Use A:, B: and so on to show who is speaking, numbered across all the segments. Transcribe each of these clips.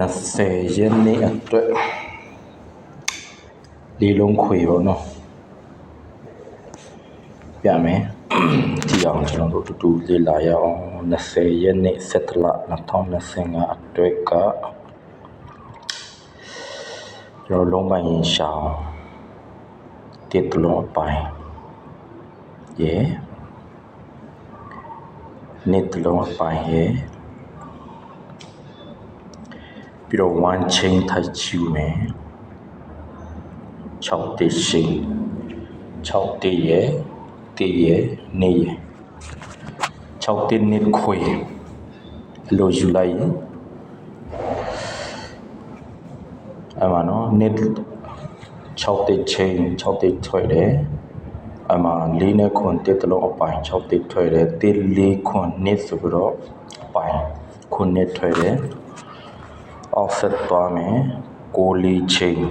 A: 20ရက်နေ့အတွက်လေးလုံးခွေပေါ့နော်ပြမယ်ကြည့်အောင်ကျွန်တော်တို့တူတူလေ့လာရအောင်20ရက်နေ့7လ2025အတွက်ကကျွန်တော်လုံးပိုင်းရင်ရှောင်းတစ်တလုံးအပိုင်းရေနှစ်တလုံးအပိုင်းရေ ပြီးတော့ one chain ထိုက်ချူမယ်6တိရှိ6တိရေတိရေနေရေ6တိနှစ်ခွေလိုယူလိုက်ရင်အဲ့မှာနော်နှစ်6တိချင်း6တိထွေတယ်အမှလေးနဲ့ခွန်တစ်တလုံးအပိုင်း6တိထွေတယ်တစ်လေးခွန်နှစ်ဆိုပြီးတော့အပိုင်းခွန်နှစ်ထွေတယ် offset သွားမယ်ကိုလီချင်း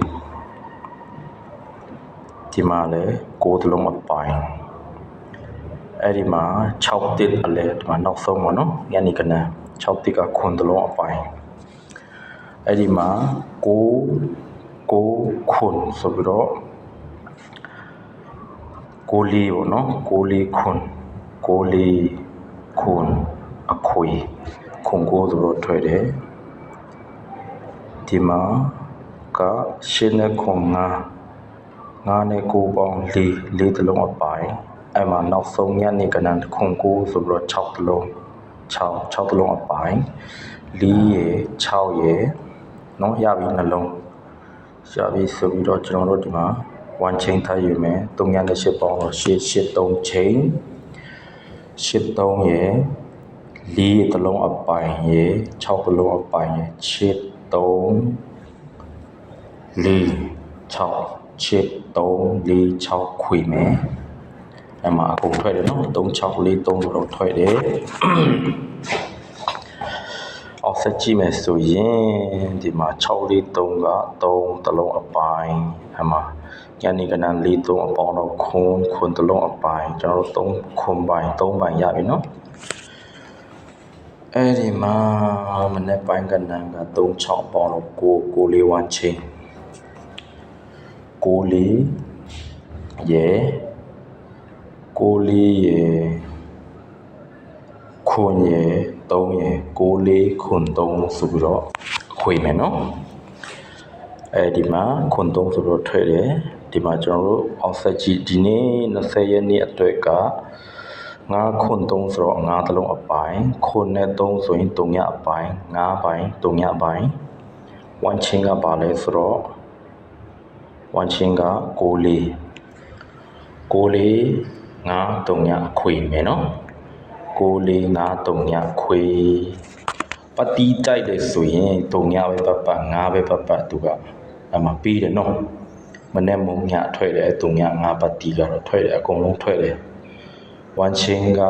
A: ဒီမှာလဲကိုတလုံးအပိုင်းအဲ့ဒီမှာ6တစ်အလဲဒီမှာနောက်ဆုံးပေါ့နော်ညနေကနန်း6တစ်ကခွန်တလုံးအပိုင်းအဲ့ဒီမှာကိုကိုခွန်ဆိုပြီးတော့ကိုလီပေါ့နော်ကိုလီခွန်ကိုလီခွန်အခွေခွန်ကိုဆိုတော့ထွက်တယ် ဒီမှာကရှင်းနဲ့ခွန်ငါငါနဲ့ကိုပေါင်း၄၄တလုံးအပိုင်းအဲ့မှာနောက်ဆုံးညနေကနန်းခွန်ကိုဆိုပြီးတော့6တလုံး6 6တလုံးအပိုင်း၄ရယ်6ရယ်နော်ရပြီနှလုံးရပြီဆိုပြီးတော့ကျွန်တော်တို့ဒီမှာ1 chain ထားယူမယ်3ညနဲ့8ပေါင်းတော့8 8 3 chain 8 3ရယ်၄တလုံးအပိုင်းရယ်6တလုံးအပိုင်းရယ်8 3လေး6ချစ်3 4 6ခွေမယ်အဲ့မှာအကုန်ထွက်တယ်နော်3 6 4 3ဆိုတော့ထွက်တယ် offset ကြည့်မယ်ဆိုရင်ဒီမှာ6 4 3က3တလုံးအပိုင်းအဲ့မှာညနေကနန်း4 3အပေါင်းတော့ခွန်းခွန်းတလုံးအပိုင်းကျွန်တော်တို့3ခွန်းပိုင်း3ပိုင်းရပြီနော် အဲ့ဒီမှာမနေ့ပိုင်းကနန်းက3 6ပေါင်းတော့9 9လေး1ချင်းကိုလေးရယ်ကိုလေးရယ်ခွန်ရယ်3ရယ်ကိုလေးခွန်3ဆိုပြီးတော့ခွေမယ်နော်အဲဒီမှာခွန်3ဆိုတော့ထွက်တယ်ဒီမှာကျွန်တော်တို့ offset ကြည့်ဒီနေ့20ရက်နေ့အတွက်က 9ခွန်3ဆိုတော့9တလုံးအပိုင်းခွန်နဲ့3ဆိုရင်3ညအပိုင်း9ပိုင်း3ညအပိုင်း1ချင်းကပါလဲဆိုတော့ဝမ်ချင်းက6လေး6လေး9 3ညခွေမယ်နော်6လေး9 3ညခွေပတိတိုက်တယ်ဆိုရင်3ညပဲပတ်ပတ်9ပဲပတ်ပတ်သူကအမှပြီးတယ်နော်မနေ့မုံညထွက်တယ်3ည9ပတ်တီကတော့ထွက်တယ်အကုန်လုံးထွက်တယ် ဝမ်ချင်းက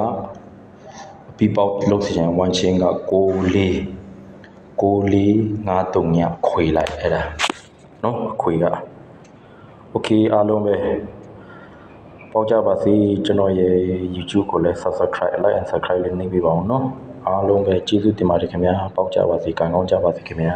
A: ပြီးပေါက်လို့ဆိုရင်ဝမ်ချင်းက6လေး6လေး9 3ညခွေလိုက်အဲ့ဒါနော်ခွေက โอเคအားလုံးပဲပေါက်ကြပါစေကျွန်တော်ရဲ့ YouTube ကိုလည်း Subscribe like and subscribe လေးနှိပ်ပေးပါအောင်เนาะအားလုံးပဲကျေးဇူးတင်ပါတယ်ခင်ဗျာပေါက်ကြပါစေကံကောင်းကြပါစေခင်ဗျာ